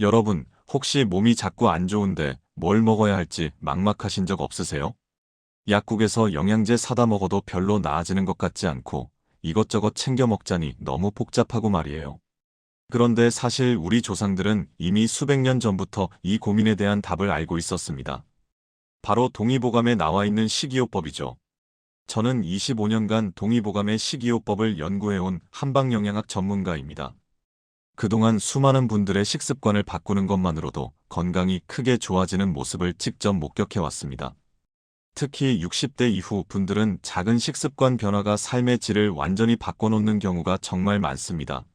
여러분, 혹시 몸이 자꾸 안 좋은데 뭘 먹어야 할지 막막하신 적 없으세요? 약국에서 영양제 사다 먹어도 별로 나아지는 것 같지 않고 이것저것 챙겨 먹자니 너무 복잡하고 말이에요. 그런데 사실 우리 조상들은 이미 수백 년 전부터 이 고민에 대한 답을 알고 있었습니다. 바로 동의보감에 나와 있는 식이요법이죠. 저는 25년간 동의보감의 식이요법을 연구해온 한방영양학 전문가입니다. 그동안 수많은 분들의 식습관을 바꾸는 것만으로도 건강이 크게 좋아지는 모습을 직접 목격해왔습니다. 특히 60대 이후 분들은 작은 식습관 변화가 삶의 질을 완전히 바꿔놓는 경우가 정말 많습니다.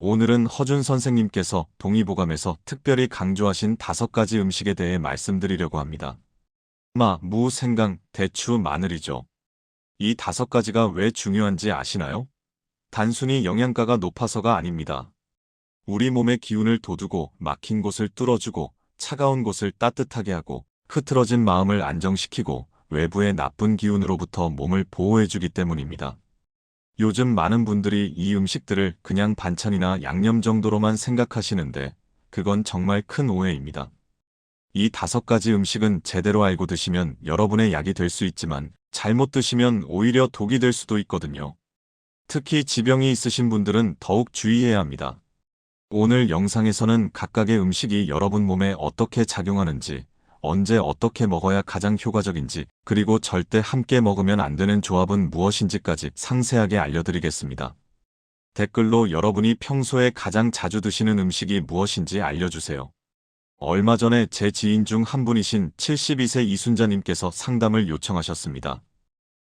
오늘은 허준 선생님께서 동의보감에서 특별히 강조하신 다섯 가지 음식에 대해 말씀드리려고 합니다. 마, 무, 생강, 대추, 마늘이죠. 이 다섯 가지가 왜 중요한지 아시나요? 단순히 영양가가 높아서가 아닙니다. 우리 몸의 기운을 돋우고 막힌 곳을 뚫어주고 차가운 곳을 따뜻하게 하고 흐트러진 마음을 안정시키고 외부의 나쁜 기운으로부터 몸을 보호해주기 때문입니다. 요즘 많은 분들이 이 음식들을 그냥 반찬이나 양념 정도로만 생각하시는데 그건 정말 큰 오해입니다. 이 다섯 가지 음식은 제대로 알고 드시면 여러분의 약이 될 수 있지만 잘못 드시면 오히려 독이 될 수도 있거든요. 특히 지병이 있으신 분들은 더욱 주의해야 합니다. 오늘 영상에서는 각각의 음식이 여러분 몸에 어떻게 작용하는지, 언제 어떻게 먹어야 가장 효과적인지, 그리고 절대 함께 먹으면 안 되는 조합은 무엇인지까지 상세하게 알려드리겠습니다. 댓글로 여러분이 평소에 가장 자주 드시는 음식이 무엇인지 알려주세요. 얼마 전에 제 지인 중 한 분이신 72세 이순자님께서 상담을 요청하셨습니다.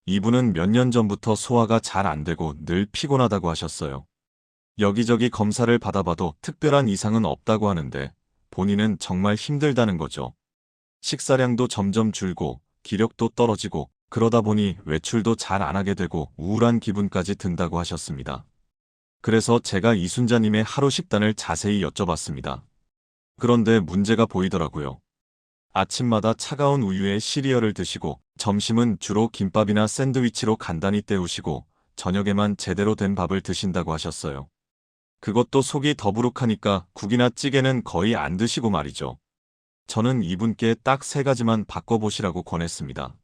이분은 몇 년 전부터 소화가 잘 안 되고 늘 피곤하다고 하셨어요. 여기저기 검사를 받아봐도 특별한 이상은 없다고 하는데 본인은 정말 힘들다는 거죠. 식사량도 점점 줄고 기력도 떨어지고 그러다 보니 외출도 잘 안 하게 되고 우울한 기분까지 든다고 하셨습니다. 그래서 제가 이순자님의 하루 식단을 자세히 여쭤봤습니다. 그런데 문제가 보이더라고요. 아침마다 차가운 우유에 시리얼을 드시고 점심은 주로 김밥이나 샌드위치로 간단히 때우시고 저녁에만 제대로 된 밥을 드신다고 하셨어요. 그것도 속이 더부룩하니까 국이나 찌개는 거의 안 드시고 말이죠. 저는 이분께 딱 세 가지만 바꿔보시라고 권했습니다.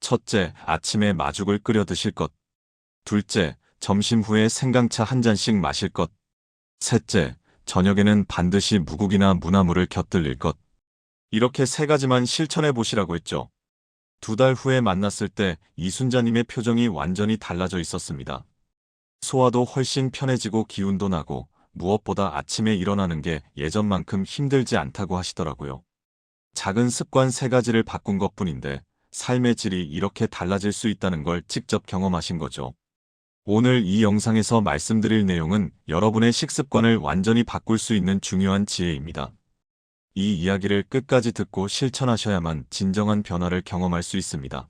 첫째, 아침에 마죽을 끓여 드실 것. 둘째, 점심 후에 생강차 한 잔씩 마실 것. 셋째, 저녁에는 반드시 무국이나 무나물을 곁들일 것. 이렇게 세 가지만 실천해 보시라고 했죠. 두 달 후에 만났을 때 이순자님의 표정이 완전히 달라져 있었습니다. 소화도 훨씬 편해지고 기운도 나고 무엇보다 아침에 일어나는 게 예전만큼 힘들지 않다고 하시더라고요. 작은 습관 세 가지를 바꾼 것 뿐인데 삶의 질이 이렇게 달라질 수 있다는 걸 직접 경험하신 거죠. 오늘 이 영상에서 말씀드릴 내용은 여러분의 식습관을 완전히 바꿀 수 있는 중요한 지혜입니다. 이 이야기를 끝까지 듣고 실천하셔야만 진정한 변화를 경험할 수 있습니다.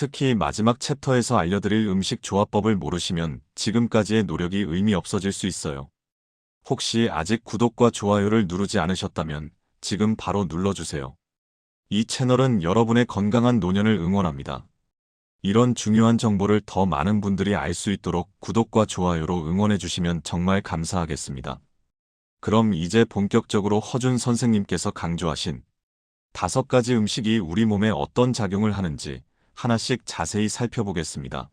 특히 마지막 챕터에서 알려드릴 음식 조합법을 모르시면 지금까지의 노력이 의미 없어질 수 있어요. 혹시 아직 구독과 좋아요를 누르지 않으셨다면 지금 바로 눌러주세요. 이 채널은 여러분의 건강한 노년을 응원합니다. 이런 중요한 정보를 더 많은 분들이 알 수 있도록 구독과 좋아요로 응원해 주시면 정말 감사하겠습니다. 그럼 이제 본격적으로 허준 선생님께서 강조하신 다섯 가지 음식이 우리 몸에 어떤 작용을 하는지 하나씩 자세히 살펴보겠습니다.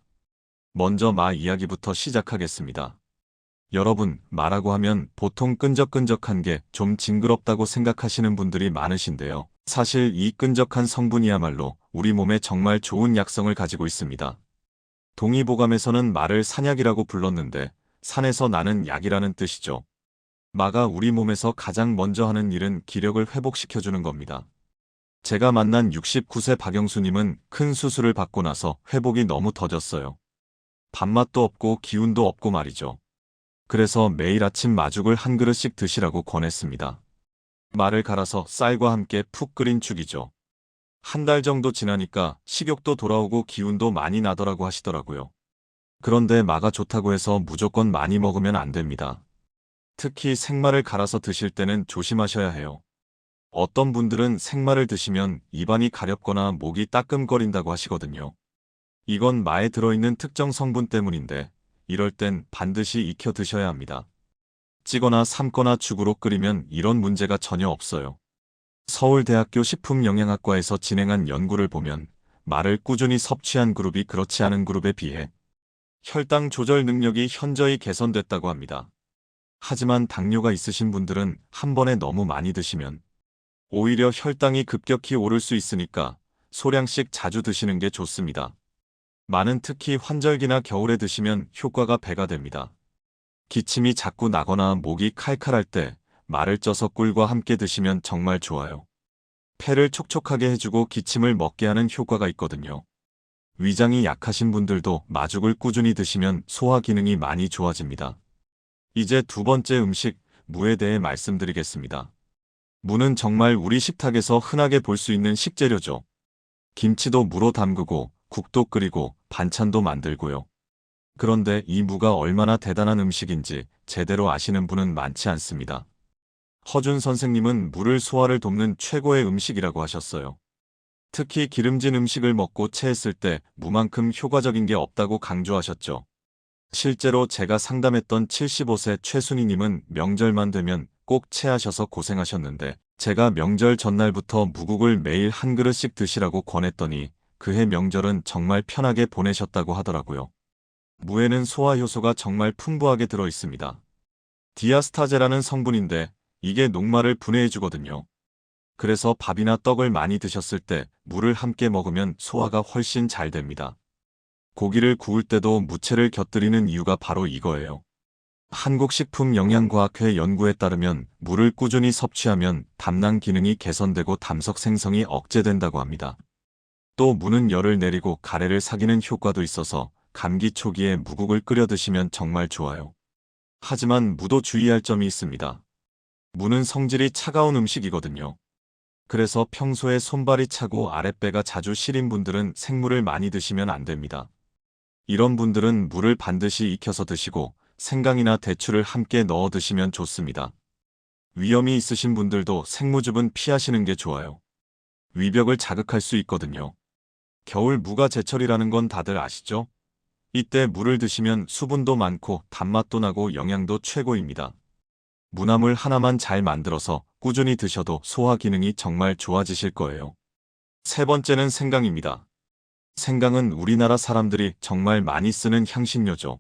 먼저 마 이야기부터 시작하겠습니다. 여러분, 마라고 하면 보통 끈적끈적한 게 좀 징그럽다고 생각하시는 분들이 많으신데요. 사실 이 끈적한 성분이야말로 우리 몸에 정말 좋은 약성을 가지고 있습니다. 동의보감에서는 마를 산약이라고 불렀는데 산에서 나는 약이라는 뜻이죠. 마가 우리 몸에서 가장 먼저 하는 일은 기력을 회복시켜주는 겁니다. 제가 만난 69세 박영수님은 큰 수술을 받고 나서 회복이 너무 더뎠어요. 밥맛도 없고 기운도 없고 말이죠. 그래서 매일 아침 마죽을 한 그릇씩 드시라고 권했습니다. 말을 갈아서 쌀과 함께 푹 끓인 죽이죠. 한 달 정도 지나니까 식욕도 돌아오고 기운도 많이 나더라고 하시더라고요. 그런데 마가 좋다고 해서 무조건 많이 먹으면 안 됩니다. 특히 생마를 갈아서 드실 때는 조심하셔야 해요. 어떤 분들은 생마를 드시면 입안이 가렵거나 목이 따끔거린다고 하시거든요. 이건 마에 들어있는 특정 성분 때문인데 이럴 땐 반드시 익혀 드셔야 합니다. 찌거나 삶거나 죽으로 끓이면 이런 문제가 전혀 없어요. 서울대학교 식품영양학과에서 진행한 연구를 보면 말을 꾸준히 섭취한 그룹이 그렇지 않은 그룹에 비해 혈당 조절 능력이 현저히 개선됐다고 합니다. 하지만 당뇨가 있으신 분들은 한 번에 너무 많이 드시면 오히려 혈당이 급격히 오를 수 있으니까 소량씩 자주 드시는 게 좋습니다. 마는 특히 환절기나 겨울에 드시면 효과가 배가 됩니다. 기침이 자꾸 나거나 목이 칼칼할 때 말을 쪄서 꿀과 함께 드시면 정말 좋아요. 폐를 촉촉하게 해주고 기침을 먹게 하는 효과가 있거든요. 위장이 약하신 분들도 마죽을 꾸준히 드시면 소화 기능이 많이 좋아집니다. 이제 두 번째 음식, 무에 대해 말씀드리겠습니다. 무는 정말 우리 식탁에서 흔하게 볼 수 있는 식재료죠. 김치도 무로 담그고 국도 끓이고 반찬도 만들고요. 그런데 이 무가 얼마나 대단한 음식인지 제대로 아시는 분은 많지 않습니다. 허준 선생님은 물을 소화를 돕는 최고의 음식이라고 하셨어요. 특히 기름진 음식을 먹고 체했을 때 무만큼 효과적인 게 없다고 강조하셨죠. 실제로 제가 상담했던 75세 최순희님은 명절만 되면 꼭 체하셔서 고생하셨는데 제가 명절 전날부터 무국을 매일 한 그릇씩 드시라고 권했더니 그해 명절은 정말 편하게 보내셨다고 하더라고요. 무에는 소화 효소가 정말 풍부하게 들어 있습니다. 디아스타제라는 성분인데 이게 녹말을 분해해 주거든요. 그래서 밥이나 떡을 많이 드셨을 때 물을 함께 먹으면 소화가 훨씬 잘 됩니다. 고기를 구울 때도 무채를 곁들이는 이유가 바로 이거예요. 한국식품영양과학회 연구에 따르면 물을 꾸준히 섭취하면 담낭 기능이 개선되고 담석 생성이 억제된다고 합니다. 또 무는 열을 내리고 가래를 사기는 효과도 있어서 감기 초기에 무국을 끓여 드시면 정말 좋아요. 하지만 무도 주의할 점이 있습니다. 무는 성질이 차가운 음식이거든요. 그래서 평소에 손발이 차고 아랫배가 자주 시린 분들은 생물을 많이 드시면 안 됩니다. 이런 분들은 물을 반드시 익혀서 드시고 생강이나 대추를 함께 넣어 드시면 좋습니다. 위염이 있으신 분들도 생무즙은 피하시는 게 좋아요. 위벽을 자극할 수 있거든요. 겨울 무가 제철이라는 건 다들 아시죠? 이때 물을 드시면 수분도 많고 단맛도 나고 영양도 최고입니다. 무나물 하나만 잘 만들어서 꾸준히 드셔도 소화 기능이 정말 좋아지실 거예요. 세 번째는 생강입니다. 생강은 우리나라 사람들이 정말 많이 쓰는 향신료죠.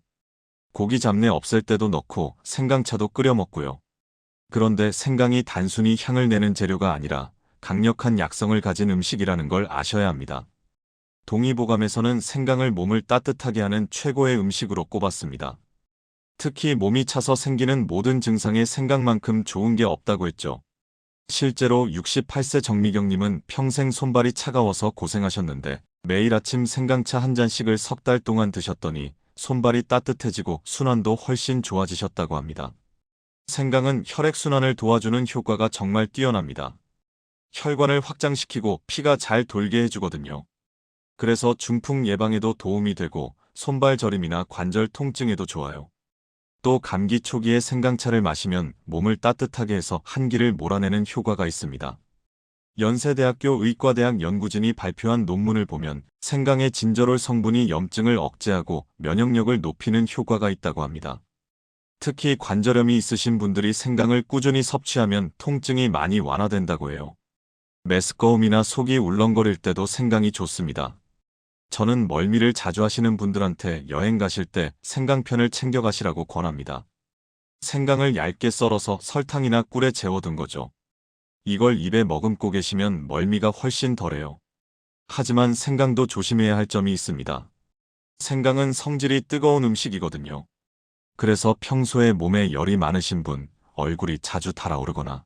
고기 잡내 없앨 때도 넣고 생강차도 끓여 먹고요. 그런데 생강이 단순히 향을 내는 재료가 아니라 강력한 약성을 가진 음식이라는 걸 아셔야 합니다. 동의보감에서는 생강을 몸을 따뜻하게 하는 최고의 음식으로 꼽았습니다. 특히 몸이 차서 생기는 모든 증상에 생강만큼 좋은 게 없다고 했죠. 실제로 68세 정미경님은 평생 손발이 차가워서 고생하셨는데 매일 아침 생강차 한 잔씩을 석 달 동안 드셨더니 손발이 따뜻해지고 순환도 훨씬 좋아지셨다고 합니다. 생강은 혈액순환을 도와주는 효과가 정말 뛰어납니다. 혈관을 확장시키고 피가 잘 돌게 해주거든요. 그래서 중풍 예방에도 도움이 되고 손발 저림이나 관절 통증에도 좋아요. 또 감기 초기에 생강차를 마시면 몸을 따뜻하게 해서 한기를 몰아내는 효과가 있습니다. 연세대학교 의과대학 연구진이 발표한 논문을 보면 생강의 진저롤 성분이 염증을 억제하고 면역력을 높이는 효과가 있다고 합니다. 특히 관절염이 있으신 분들이 생강을 꾸준히 섭취하면 통증이 많이 완화된다고 해요. 메스꺼움이나 속이 울렁거릴 때도 생강이 좋습니다. 저는 멀미를 자주 하시는 분들한테 여행 가실 때 생강편을 챙겨 가시라고 권합니다. 생강을 얇게 썰어서 설탕이나 꿀에 재워둔 거죠. 이걸 입에 머금고 계시면 멀미가 훨씬 덜해요. 하지만 생강도 조심해야 할 점이 있습니다. 생강은 성질이 뜨거운 음식이거든요. 그래서 평소에 몸에 열이 많으신 분, 얼굴이 자주 달아오르거나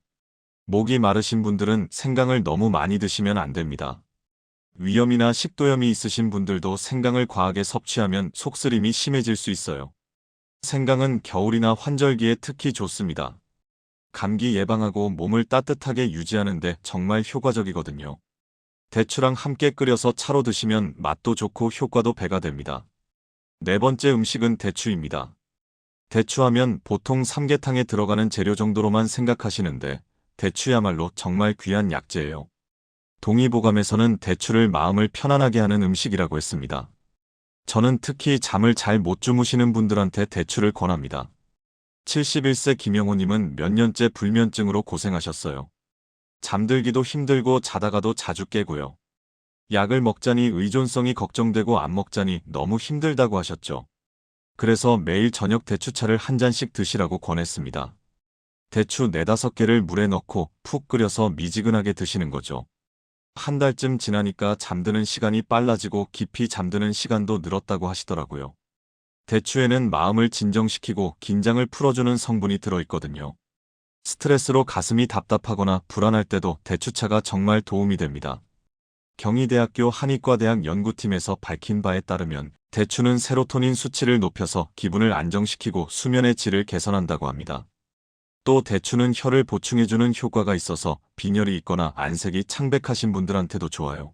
목이 마르신 분들은 생강을 너무 많이 드시면 안 됩니다. 위염이나 식도염이 있으신 분들도 생강을 과하게 섭취하면 속쓰림이 심해질 수 있어요. 생강은 겨울이나 환절기에 특히 좋습니다. 감기 예방하고 몸을 따뜻하게 유지하는 데 정말 효과적이거든요. 대추랑 함께 끓여서 차로 드시면 맛도 좋고 효과도 배가 됩니다. 네 번째 음식은 대추입니다. 대추하면 보통 삼계탕에 들어가는 재료 정도로만 생각하시는데 대추야말로 정말 귀한 약재예요. 동의보감에서는 대추를 마음을 편안하게 하는 음식이라고 했습니다. 저는 특히 잠을 잘 못 주무시는 분들한테 대추를 권합니다. 71세 김영호님은 몇 년째 불면증으로 고생하셨어요. 잠들기도 힘들고 자다가도 자주 깨고요. 약을 먹자니 의존성이 걱정되고 안 먹자니 너무 힘들다고 하셨죠. 그래서 매일 저녁 대추차를 한 잔씩 드시라고 권했습니다. 대추 네다섯 개를 물에 넣고 푹 끓여서 미지근하게 드시는 거죠. 한 달쯤 지나니까 잠드는 시간이 빨라지고 깊이 잠드는 시간도 늘었다고 하시더라고요. 대추에는 마음을 진정시키고 긴장을 풀어주는 성분이 들어있거든요. 스트레스로 가슴이 답답하거나 불안할 때도 대추차가 정말 도움이 됩니다. 경희대학교 한의과대학 연구팀에서 밝힌 바에 따르면 대추는 세로토닌 수치를 높여서 기분을 안정시키고 수면의 질을 개선한다고 합니다. 또 대추는 혀를 보충해주는 효과가 있어서 빈혈이 있거나 안색이 창백하신 분들한테도 좋아요.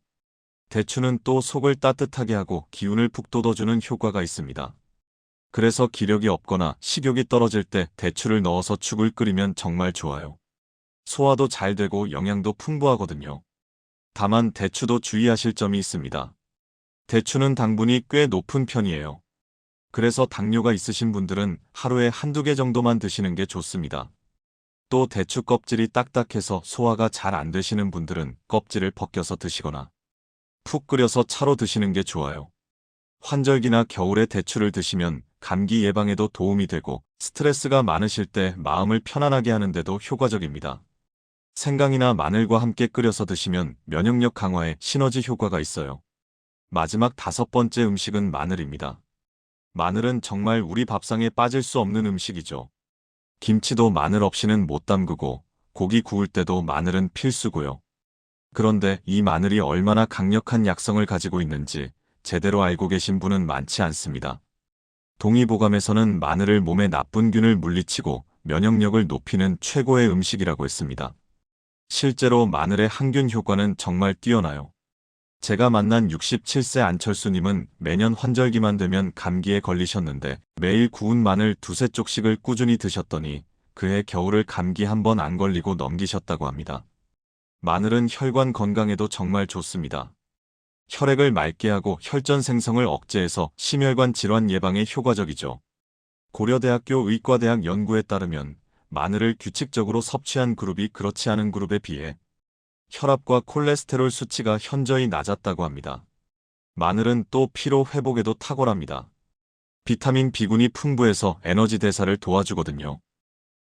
대추는 또 속을 따뜻하게 하고 기운을 푹 돋워주는 효과가 있습니다. 그래서 기력이 없거나 식욕이 떨어질 때 대추를 넣어서 죽을 끓이면 정말 좋아요. 소화도 잘 되고 영양도 풍부하거든요. 다만 대추도 주의하실 점이 있습니다. 대추는 당분이 꽤 높은 편이에요. 그래서 당뇨가 있으신 분들은 하루에 한두 개 정도만 드시는 게 좋습니다. 또 대추 껍질이 딱딱해서 소화가 잘 안 되시는 분들은 껍질을 벗겨서 드시거나 푹 끓여서 차로 드시는 게 좋아요. 환절기나 겨울에 대추를 드시면 감기 예방에도 도움이 되고 스트레스가 많으실 때 마음을 편안하게 하는데도 효과적입니다. 생강이나 마늘과 함께 끓여서 드시면 면역력 강화에 시너지 효과가 있어요. 마지막 다섯 번째 음식은 마늘입니다. 마늘은 정말 우리 밥상에 빠질 수 없는 음식이죠. 김치도 마늘 없이는 못 담그고 고기 구울 때도 마늘은 필수고요. 그런데 이 마늘이 얼마나 강력한 약성을 가지고 있는지 제대로 알고 계신 분은 많지 않습니다. 동의보감에서는 마늘을 몸의 나쁜 균을 물리치고 면역력을 높이는 최고의 음식이라고 했습니다. 실제로 마늘의 항균 효과는 정말 뛰어나요. 제가 만난 67세 안철수님은 매년 환절기만 되면 감기에 걸리셨는데 매일 구운 마늘 두세 쪽씩을 꾸준히 드셨더니 그해 겨울을 감기 한 번 안 걸리고 넘기셨다고 합니다. 마늘은 혈관 건강에도 정말 좋습니다. 혈액을 맑게 하고 혈전 생성을 억제해서 심혈관 질환 예방에 효과적이죠. 고려대학교 의과대학 연구에 따르면 마늘을 규칙적으로 섭취한 그룹이 그렇지 않은 그룹에 비해 혈압과 콜레스테롤 수치가 현저히 낮았다고 합니다. 마늘은 또 피로 회복에도 탁월합니다. 비타민 B군이 풍부해서 에너지 대사를 도와주거든요.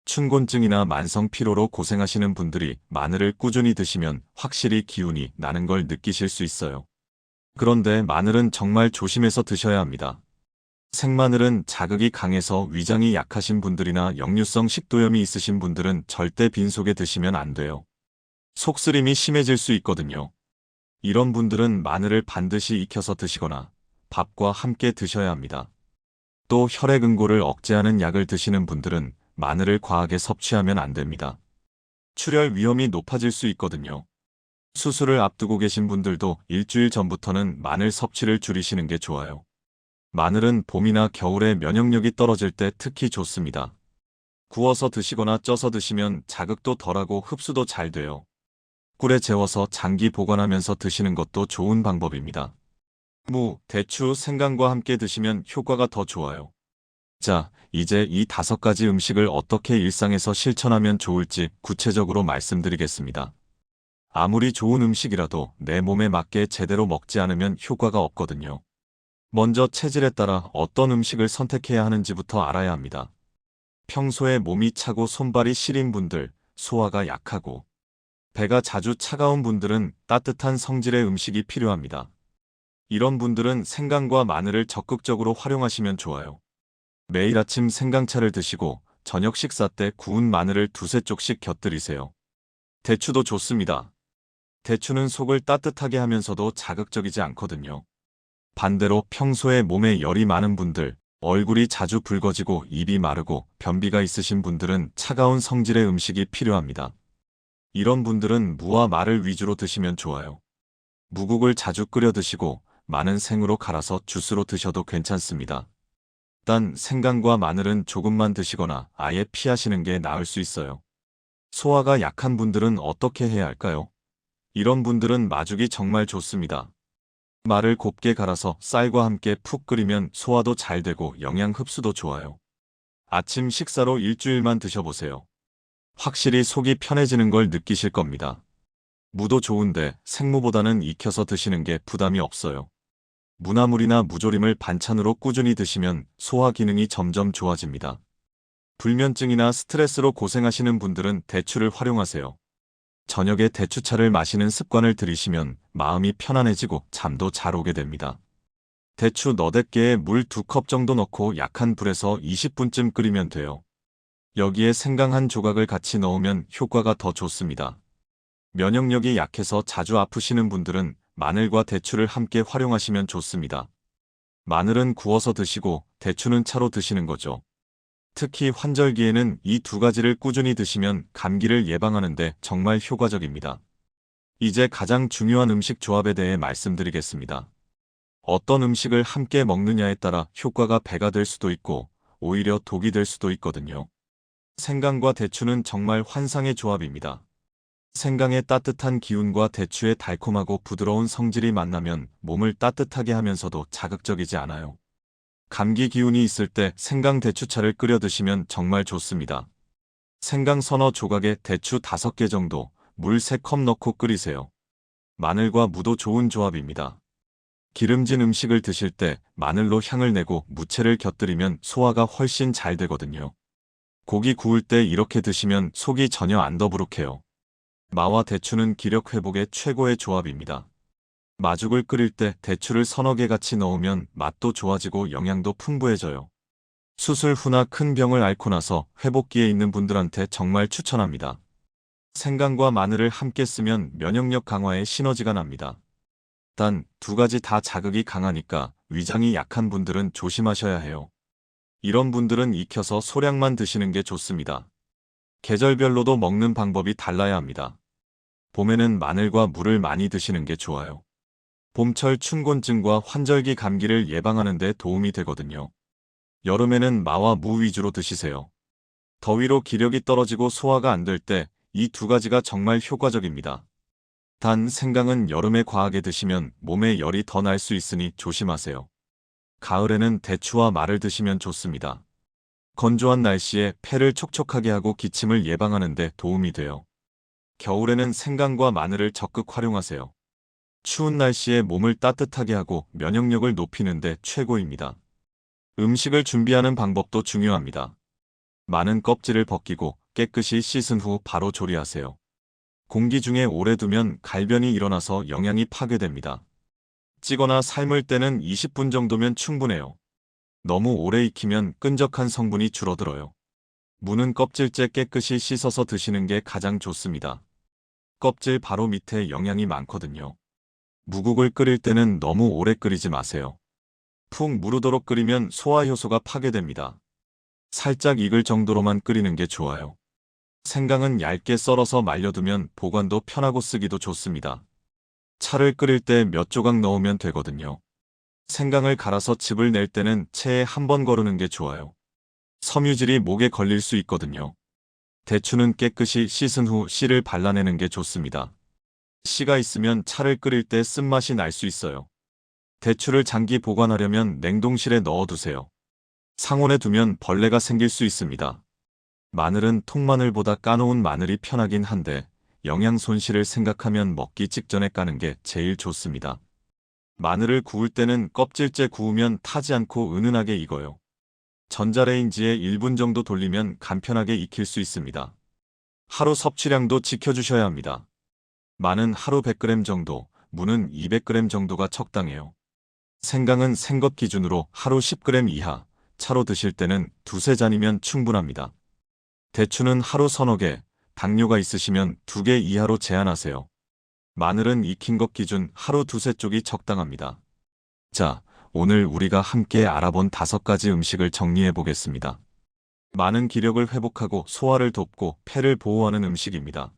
춘곤증이나 만성 피로로 고생하시는 분들이 마늘을 꾸준히 드시면 확실히 기운이 나는 걸 느끼실 수 있어요. 그런데 마늘은 정말 조심해서 드셔야 합니다. 생마늘은 자극이 강해서 위장이 약하신 분들이나 역류성 식도염이 있으신 분들은 절대 빈속에 드시면 안 돼요. 속쓰림이 심해질 수 있거든요. 이런 분들은 마늘을 반드시 익혀서 드시거나 밥과 함께 드셔야 합니다. 또 혈액 응고를 억제하는 약을 드시는 분들은 마늘을 과하게 섭취하면 안 됩니다. 출혈 위험이 높아질 수 있거든요. 수술을 앞두고 계신 분들도 일주일 전부터는 마늘 섭취를 줄이시는 게 좋아요. 마늘은 봄이나 겨울에 면역력이 떨어질 때 특히 좋습니다. 구워서 드시거나 쪄서 드시면 자극도 덜하고 흡수도 잘 돼요. 꿀에 재워서 장기 보관하면서 드시는 것도 좋은 방법입니다. 무, 대추, 생강과 함께 드시면 효과가 더 좋아요. 자, 이제 이 다섯 가지 음식을 어떻게 일상에서 실천하면 좋을지 구체적으로 말씀드리겠습니다. 아무리 좋은 음식이라도 내 몸에 맞게 제대로 먹지 않으면 효과가 없거든요. 먼저 체질에 따라 어떤 음식을 선택해야 하는지부터 알아야 합니다. 평소에 몸이 차고 손발이 시린 분들, 소화가 약하고 배가 자주 차가운 분들은 따뜻한 성질의 음식이 필요합니다. 이런 분들은 생강과 마늘을 적극적으로 활용하시면 좋아요. 매일 아침 생강차를 드시고 저녁 식사 때 구운 마늘을 두세 쪽씩 곁들이세요. 대추도 좋습니다. 대추는 속을 따뜻하게 하면서도 자극적이지 않거든요. 반대로 평소에 몸에 열이 많은 분들, 얼굴이 자주 붉어지고 입이 마르고 변비가 있으신 분들은 차가운 성질의 음식이 필요합니다. 이런 분들은 무와 마를 위주로 드시면 좋아요. 무국을 자주 끓여 드시고 마는 생으로 갈아서 주스로 드셔도 괜찮습니다. 단 생강과 마늘은 조금만 드시거나 아예 피하시는 게 나을 수 있어요. 소화가 약한 분들은 어떻게 해야 할까요? 이런 분들은 마죽이 정말 좋습니다. 말을 곱게 갈아서 쌀과 함께 푹 끓이면 소화도 잘 되고 영양 흡수도 좋아요. 아침 식사로 일주일만 드셔보세요. 확실히 속이 편해지는 걸 느끼실 겁니다. 무도 좋은데 생무보다는 익혀서 드시는 게 부담이 없어요. 무나물이나 무조림을 반찬으로 꾸준히 드시면 소화 기능이 점점 좋아집니다. 불면증이나 스트레스로 고생하시는 분들은 대추를 활용하세요. 저녁에 대추차를 마시는 습관을 들이시면 마음이 편안해지고 잠도 잘 오게 됩니다. 대추 너댓 개에 물 두 컵 정도 넣고 약한 불에서 20분쯤 끓이면 돼요. 여기에 생강 한 조각을 같이 넣으면 효과가 더 좋습니다. 면역력이 약해서 자주 아프시는 분들은 마늘과 대추를 함께 활용하시면 좋습니다. 마늘은 구워서 드시고 대추는 차로 드시는 거죠. 특히 환절기에는 이 두 가지를 꾸준히 드시면 감기를 예방하는데 정말 효과적입니다. 이제 가장 중요한 음식 조합에 대해 말씀드리겠습니다. 어떤 음식을 함께 먹느냐에 따라 효과가 배가 될 수도 있고 오히려 독이 될 수도 있거든요. 생강과 대추는 정말 환상의 조합입니다. 생강의 따뜻한 기운과 대추의 달콤하고 부드러운 성질이 만나면 몸을 따뜻하게 하면서도 자극적이지 않아요. 감기 기운이 있을 때 생강 대추차를 끓여 드시면 정말 좋습니다. 생강 서너 조각에 대추 5개 정도, 물 3컵 넣고 끓이세요. 마늘과 무도 좋은 조합입니다. 기름진 음식을 드실 때 마늘로 향을 내고 무채를 곁들이면 소화가 훨씬 잘 되거든요. 고기 구울 때 이렇게 드시면 속이 전혀 안 더부룩해요. 마와 대추는 기력 회복의 최고의 조합입니다. 마죽을 끓일 때 대추를 서너 개 같이 넣으면 맛도 좋아지고 영양도 풍부해져요. 수술 후나 큰 병을 앓고 나서 회복기에 있는 분들한테 정말 추천합니다. 생강과 마늘을 함께 쓰면 면역력 강화에 시너지가 납니다. 단, 두 가지 다 자극이 강하니까 위장이 약한 분들은 조심하셔야 해요. 이런 분들은 익혀서 소량만 드시는 게 좋습니다. 계절별로도 먹는 방법이 달라야 합니다. 봄에는 마늘과 물을 많이 드시는 게 좋아요. 봄철 춘곤증과 환절기 감기를 예방하는 데 도움이 되거든요. 여름에는 마와 무 위주로 드시세요. 더위로 기력이 떨어지고 소화가 안 될 때 이 두 가지가 정말 효과적입니다. 단 생강은 여름에 과하게 드시면 몸에 열이 더 날 수 있으니 조심하세요. 가을에는 대추와 마를 드시면 좋습니다. 건조한 날씨에 폐를 촉촉하게 하고 기침을 예방하는 데 도움이 돼요. 겨울에는 생강과 마늘을 적극 활용하세요. 추운 날씨에 몸을 따뜻하게 하고 면역력을 높이는 데 최고입니다. 음식을 준비하는 방법도 중요합니다. 많은 껍질을 벗기고 깨끗이 씻은 후 바로 조리하세요. 공기 중에 오래 두면 갈변이 일어나서 영양이 파괴됩니다. 찌거나 삶을 때는 20분 정도면 충분해요. 너무 오래 익히면 끈적한 성분이 줄어들어요. 무는 껍질째 깨끗이 씻어서 드시는 게 가장 좋습니다. 껍질 바로 밑에 영양이 많거든요. 무국을 끓일 때는 너무 오래 끓이지 마세요. 푹 무르도록 끓이면 소화 효소가 파괴됩니다. 살짝 익을 정도로만 끓이는 게 좋아요. 생강은 얇게 썰어서 말려두면 보관도 편하고 쓰기도 좋습니다. 차를 끓일 때 몇 조각 넣으면 되거든요. 생강을 갈아서 즙을 낼 때는 체에 한 번 거르는 게 좋아요. 섬유질이 목에 걸릴 수 있거든요. 대추는 깨끗이 씻은 후 씨를 발라내는 게 좋습니다. 씨가 있으면 차를 끓일 때 쓴맛이 날 수 있어요. 대추를 장기 보관하려면 냉동실에 넣어두세요. 상온에 두면 벌레가 생길 수 있습니다. 마늘은 통마늘보다 까놓은 마늘이 편하긴 한데 영양 손실을 생각하면 먹기 직전에 까는 게 제일 좋습니다. 마늘을 구울 때는 껍질째 구우면 타지 않고 은은하게 익어요. 전자레인지에 1분 정도 돌리면 간편하게 익힐 수 있습니다. 하루 섭취량도 지켜주셔야 합니다. 마는 하루 100g 정도, 무는 200g 정도가 적당해요. 생강은 생것 기준으로 하루 10g 이하, 차로 드실 때는 두세 잔이면 충분합니다. 대추는 하루 서너 개, 당뇨가 있으시면 두 개 이하로 제한하세요. 마늘은 익힌 것 기준 하루 두세 쪽이 적당합니다. 자, 오늘 우리가 함께 알아본 다섯 가지 음식을 정리해 보겠습니다. 많은 기력을 회복하고 소화를 돕고 폐를 보호하는 음식입니다.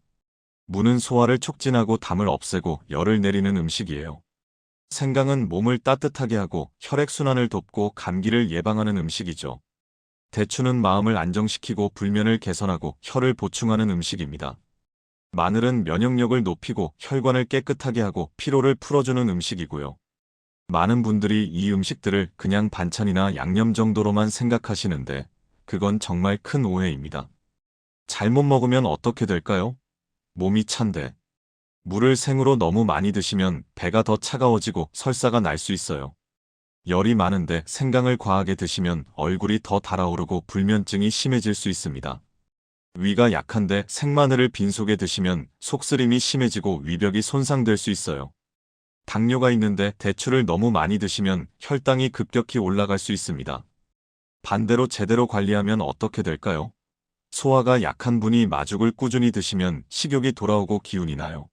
무는 소화를 촉진하고 담을 없애고 열을 내리는 음식이에요. 생강은 몸을 따뜻하게 하고 혈액순환을 돕고 감기를 예방하는 음식이죠. 대추는 마음을 안정시키고 불면을 개선하고 혈을 보충하는 음식입니다. 마늘은 면역력을 높이고 혈관을 깨끗하게 하고 피로를 풀어주는 음식이고요. 많은 분들이 이 음식들을 그냥 반찬이나 양념 정도로만 생각하시는데 그건 정말 큰 오해입니다. 잘못 먹으면 어떻게 될까요? 몸이 찬데. 물을 생으로 너무 많이 드시면 배가 더 차가워지고 설사가 날 수 있어요. 열이 많은데 생강을 과하게 드시면 얼굴이 더 달아오르고 불면증이 심해질 수 있습니다. 위가 약한데 생마늘을 빈속에 드시면 속쓰림이 심해지고 위벽이 손상될 수 있어요. 당뇨가 있는데 대추를 너무 많이 드시면 혈당이 급격히 올라갈 수 있습니다. 반대로 제대로 관리하면 어떻게 될까요? 소화가 약한 분이 마죽을 꾸준히 드시면 식욕이 돌아오고 기운이 나요.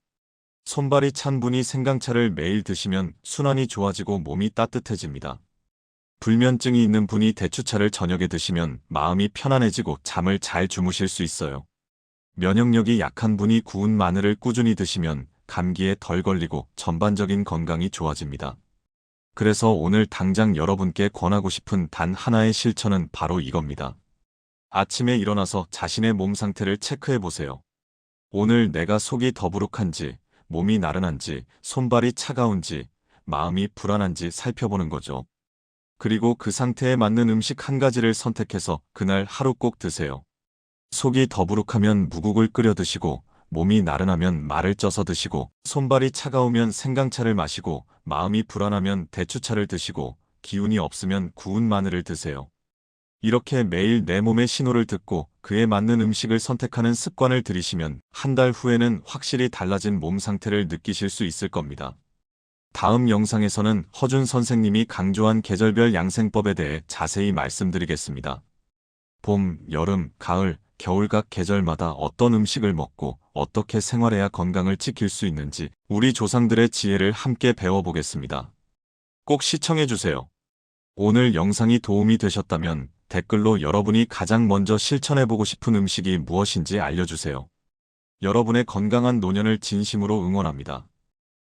손발이 찬 분이 생강차를 매일 드시면 순환이 좋아지고 몸이 따뜻해집니다. 불면증이 있는 분이 대추차를 저녁에 드시면 마음이 편안해지고 잠을 잘 주무실 수 있어요. 면역력이 약한 분이 구운 마늘을 꾸준히 드시면 감기에 덜 걸리고 전반적인 건강이 좋아집니다. 그래서 오늘 당장 여러분께 권하고 싶은 단 하나의 실천은 바로 이겁니다. 아침에 일어나서 자신의 몸 상태를 체크해 보세요. 오늘 내가 속이 더부룩한지, 몸이 나른한지, 손발이 차가운지, 마음이 불안한지 살펴보는 거죠. 그리고 그 상태에 맞는 음식 한 가지를 선택해서 그날 하루 꼭 드세요. 속이 더부룩하면 무국을 끓여 드시고, 몸이 나른하면 말을 쪄서 드시고, 손발이 차가우면 생강차를 마시고, 마음이 불안하면 대추차를 드시고, 기운이 없으면 구운 마늘을 드세요. 이렇게 매일 내 몸의 신호를 듣고 그에 맞는 음식을 선택하는 습관을 들이시면 한 달 후에는 확실히 달라진 몸 상태를 느끼실 수 있을 겁니다. 다음 영상에서는 허준 선생님이 강조한 계절별 양생법에 대해 자세히 말씀드리겠습니다. 봄, 여름, 가을, 겨울 각 계절마다 어떤 음식을 먹고 어떻게 생활해야 건강을 지킬 수 있는지 우리 조상들의 지혜를 함께 배워보겠습니다. 꼭 시청해주세요. 오늘 영상이 도움이 되셨다면 댓글로 여러분이 가장 먼저 실천해보고 싶은 음식이 무엇인지 알려주세요. 여러분의 건강한 노년을 진심으로 응원합니다.